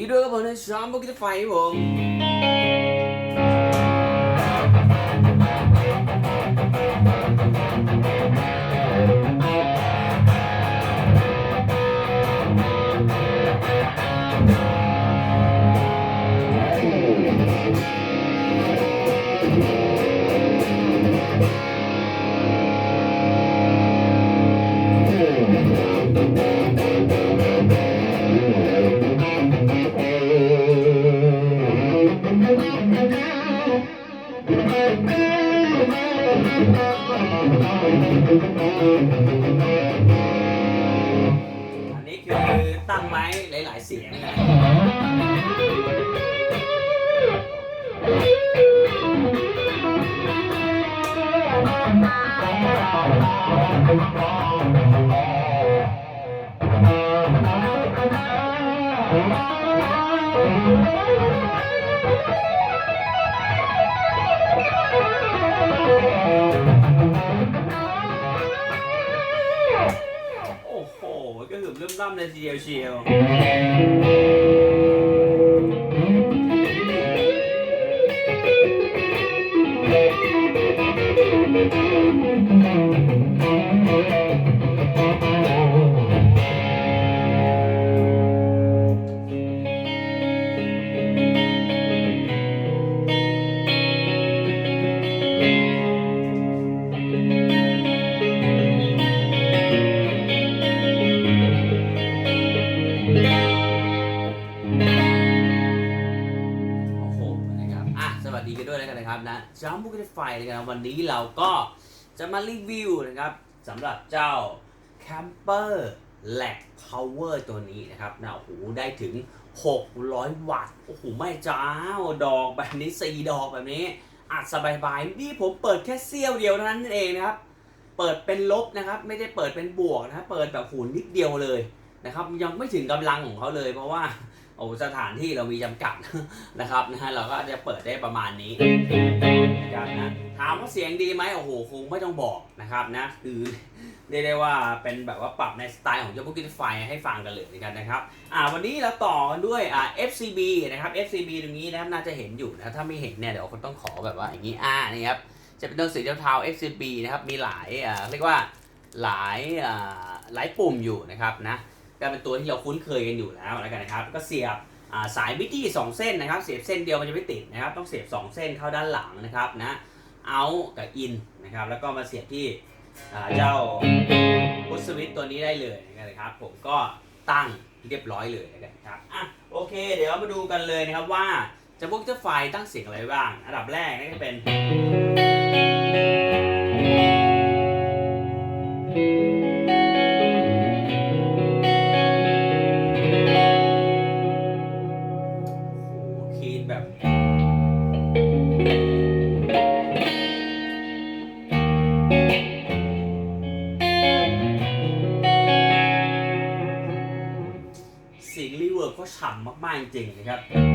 ดีด้วย อันนี้คือตั้งไว้หลาย ๆ เสียงนะโถึงเริ่มร่ จ้าบุกไฟนะครับวันนี้เราก็จะมารีวิวนะครับสำหรับเจ้า Camper l a g Power ตัวนี้นะครับนะโอ้โหได้ถึง 600 วัตต์โอ้โหไม่จ้าดอกแบบนี้4ดอกแบบนี้อัดสบายๆนี่ผมเปิดแค่เสี้ยวเดียวเท่านั้นเองนะครับ เปิดเป็นลบนะครับ ไม่ได้เปิดเป็นบวกนะเปิดแบบหูนิดเดียวเลยนะครับ ยังไม่ถึงกำลังของเขาเลยเพราะว่า โอ้สถานที่เรามีจำกัดนะครับนะฮะเราก็จะเปิดได้ประมาณนี้นะครับนะถามว่าเสียงดีไหมโอ้โหคงไม่ต้องบอกนะครับนะคือเรียกได้ว่าเป็นแบบว่าปรับในสไตล์ของเจ้าพวกกินไฟให้ฟังกันเลยกันนะครับอ่าวันนี้เราต่อกันด้วยอ่า FCB นะครับ FCB ตรงนี้นะครับน่าจะเห็นอยู่นะถ้าไม่เห็นเนี่ยเดี๋ยวคนต้องขอแบบว่าอย่างนี้อ่านี่ครับจะเป็นตัวสีเทาๆ FCB นะครับมีหลายอ่าเรียกว่าหลายอ่าหลายปุ่มอยู่นะครับนะ ก็เป็นตัวที่เราคุ้นเคยกันอยู่แล้วแล้วกันนะครับ ก็เสียบสายบิตี้สองเส้นนะครับ เสียบเส้นเดียวมันจะไม่ติดนะครับ ต้องเสียบ 2 เส้นเข้าด้านหลังนะครับนะเอากับอินนะครับ แล้วก็มาเสียบที่เจ้าพุทสวิตตัวนี้ได้เลยนะครับ ผมก็ตั้งเรียบร้อยเลยนะครับอะโอเค เดี๋ยวมาดูกันเลยนะครับว่าจะพวกเจ้าไฟตั้งเสียงอะไรบ้าง อันดับแรกนี่ก็เป็น แบบ เสียงรีเวิร์บเขาฉ่ำมาก ๆ จริงๆนะครับ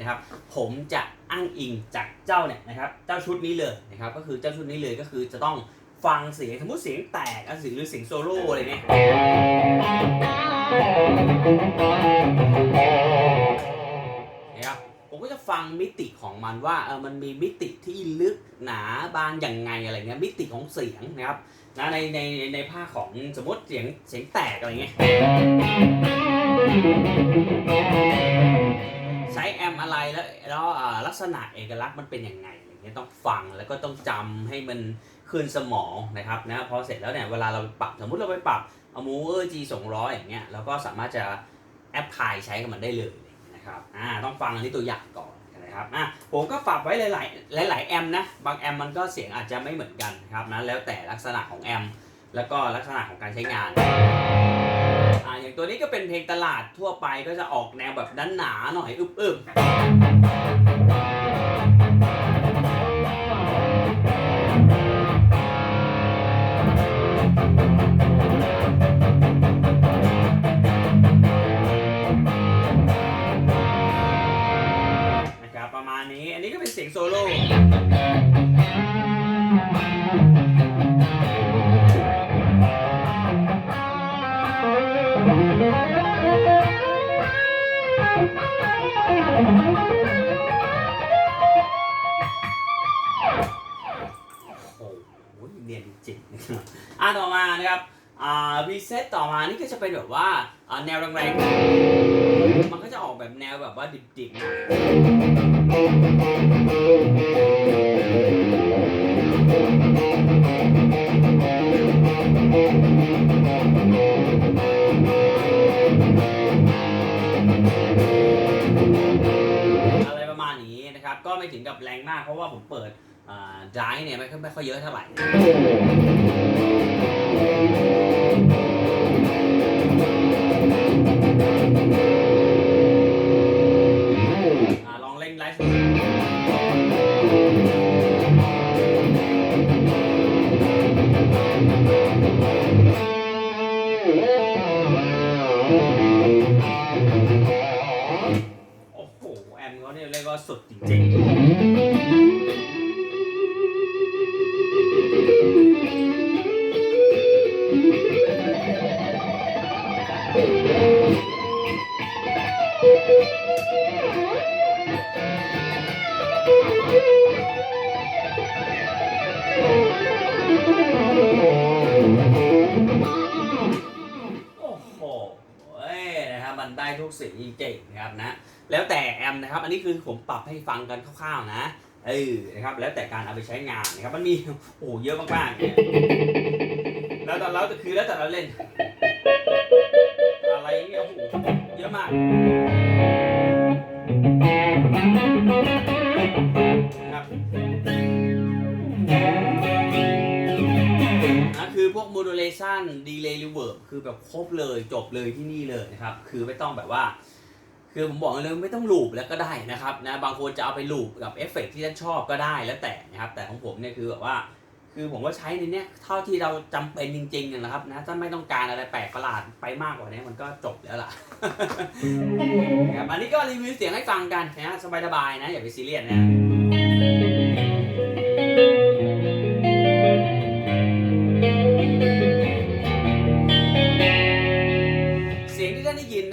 นะครับ ผมจะอ้างอิงจากเจ้าเนี่ยนะครับ เจ้าชุดนี้เลยนะครับ ก็คือเจ้าชุดนี้เลยก็คือจะต้องฟังเสียงสมมติเสียงแตกอะเสียงหรือเสียงโซโล่อะไรเนี่ยนะครับผมก็จะฟังมิติของมันว่าเออมันมีมิติที่ลึกหนาบางอย่างไงอะไรเงี้ยมิติของเสียงนะครับนะในในในภาคของสมมติเสียงเสียงแตกอะไรเงี้ย ช้แอมอะไรแล้วแล้วลักษณะเอกลักษณ์มันเป็นยังไงอย่างเงี้ยต้องฟังแล้วก็ต้องจำให้มันคืนสมองนะครับนะพอเสร็จแล้วเนี่ยเวลาเราปรับสมมุติเราไปปรับเอามูเออร์จีสองร้อยอย่างเงี้ยเราก็สามารถจะแอปพลายใช้กับมันได้เลยนะครับอ่าต้องฟังอันนี้ตัวอย่างก่อนนะครับอะผมก็ปรับไว้หลาย ๆ หลาย ๆ แอมนะบางแอมมันก็เสียงอาจจะไม่เหมือนกันนะครับนะแล้วแต่ลักษณะของแอมแล้วก็ลักษณะของการใช้งาน ตัวนี้ก็เป็นเพลงตลาดทั่วไปก็จะออกแนวแบบด้านหนาหน่อยอึบๆ รับอ่ารีเซ็ตต่อมานี่ก็จะเป็นแบบว่าอ่าแนวแรงๆ มันก็จะออกแบบแนวแบบว่าดิบๆหน่อยอะไรประมาณนี้นะครับ ก็ไม่ถึงกับแรงมากเพราะว่าผมเปิด อ่าไดร์เนี่ยไม่ค่อยไม่ค่อยเยอะเท่าไหร่อ่าลองเล่นไลฟ์โอ้โห แอมเขาเนี่ยเรียกว่าสุดจริง กสีเก่งนะครับนะ แล้วแต่แอมนะครับ อันนี้คือผมปรับให้ฟังกันคร่าวๆนะ เออ นะครับ แล้วแต่การเอาไปใช้งานนะครับ มันมี โอ้โห เยอะมากๆเนี่ยแล้วแต่เราจะคือแล้วแต่เราเล่น อะไรเงี้ยโอ้โห เยอะมาก พวก modulation delay reverb คือแบบครบเลยจบเลยที่นี่เลยนะครับ คือไม่ต้องแบบว่า คือผมบอกเลยไม่ต้องลูปแล้วก็ได้นะครับนะบางคนจะเอาไปลูปกับเอฟเฟกต์ที่ท่านชอบก็ได้แล้วแต่นะครับ แต่ของผมเนี่ยคือแบบว่า คือผมว่าใช้ในเนี้ยเท่าที่เราจำเป็นจริงๆนะครับนะถ้าไม่ต้องการอะไรแปลกประหลาดไปมากกว่านี้มันก็จบแล้วล่ะนะครับอันนี้ก็รีวิวเสียงให้ฟังกันนะสบายๆนะอย่าไปซีเรียสนะ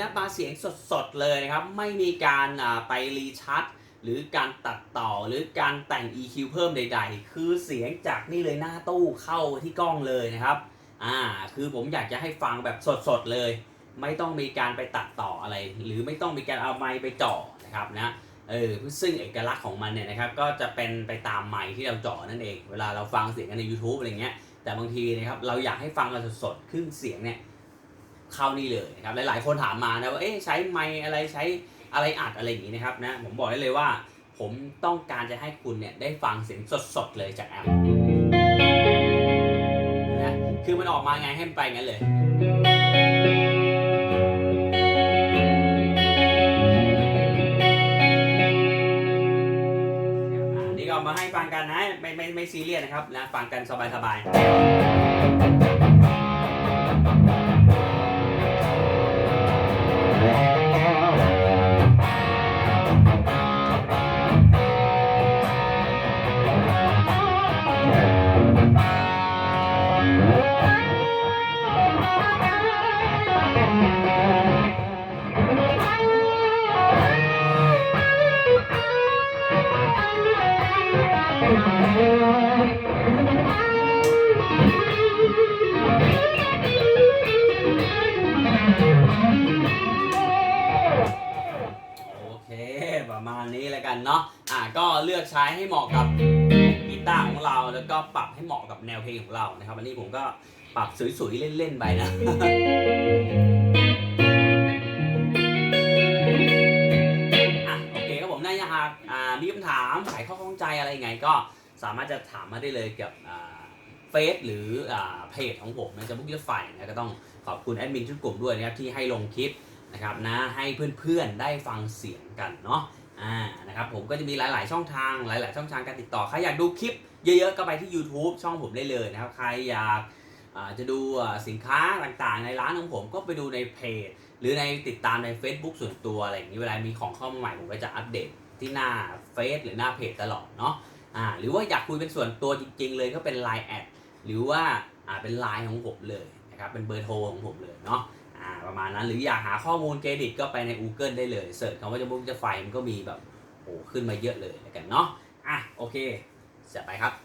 นได้ยินนะมาเสียงสดๆเลยนะครับ ไม่มีการไปรีชัดหรือการตัดต่อหรือการแต่ง EQ เพิ่มใด ๆ คือเสียงจากนี่เลยหน้าตู้เข้าที่กล้องเลยนะครับอ่าคือผมอยากจะให้ฟังแบบสดๆเลย ไม่ต้องมีการไปตัดต่ออะไร หรือไม่ต้องมีการเอาไมค์ไปจ่อนะครับนะเออซึ่งเอกลักษณ์ของมันเนี่ยนะครับก็จะเป็นไปตามไมค์ที่เราจ่อนั่นเอง เวลาเราฟังเสียงกันใน YouTube อะไรเงี้ยแต่บางทีนะครับเราอยากให้ฟังกันสดๆขึ้นเสียงเนี่ย เข้านี่เลยนะครับ หลายๆ คนถามมานะว่า เอ๊ะใช้ไมอะไรใช้อะไรอัดอะไรอย่างนี้นะครับนะ ผมบอกได้เลยว่า ผมต้องการจะให้คุณเนี่ยได้ฟังเสียงสดๆเลยจากแอมนะ คือมันออกมาไงให้มันไปงั้นเลยอ่านี่ก็มาให้ฟังกันนะ ไม่ไม่ไม่ซีเรียสนะครับนะ ฟังกันสบายๆ เนาะอะก็เลือกใช้ให้เหมาะกับกีตาร์ของเรา แล้วก็ปรับให้เหมาะกับแนวเพลงของเรานะครับอันนี้ผมก็ปรับสวยๆเล่นๆไปนะโอเคครับผมน่าจะหากอ่ามีคำถามไขข้อข้องใจอะไรยังไงก็สามารถจะถามมาได้เลยกับเฟซหรือเพจของผมนะจะบุกยอะไฟนะก็ต้องขอบคุณแอดมินชุดกลุ่มด้วยนะครับที่ให้ลงคลิปนะครับนะให้เพื่อนๆได้ฟังเสียงกันเนาะ อ่านะครับผมก็จะมีหลาย ๆ ช่องทางหลาย ๆ ช่องทางการติดต่อ ใครอยากดูคลิปเยอะ ๆ ก็ไปที่ YouTube ช่องผมได้เลยนะครับ ใครอยากาจะดูสินค้าต่างๆ ในร้านของผมก็ไปดูในเพจ หรือในติดตามใน Facebook ส่วนตัวอะไรอย่างนี้เวลามีของเข้ามาใหม่ผมก็จะอัปเดตที่หน้าเฟซหรือหน้าเพจตลอดเนาะอ่าหรือว่าอยากคุยเป็นส่วนตัวจริง ๆ เลยก็เป็น Line แอดหรือว่าอ่าเป็น Line ของผมเลยนะครับเป็นเบอร์โทรของผมเลยเนาะ อ่าประมาณนั้นหรืออยากหาข้อมูลเครดิตก็ไปใน Google ได้เลยเสิร์ชคำว่าจะบุกจะไฟมันก็มีแบบโอ้ขึ้นมาเยอะเลยแล้วกันเนาะอะโอเคจะไปครับ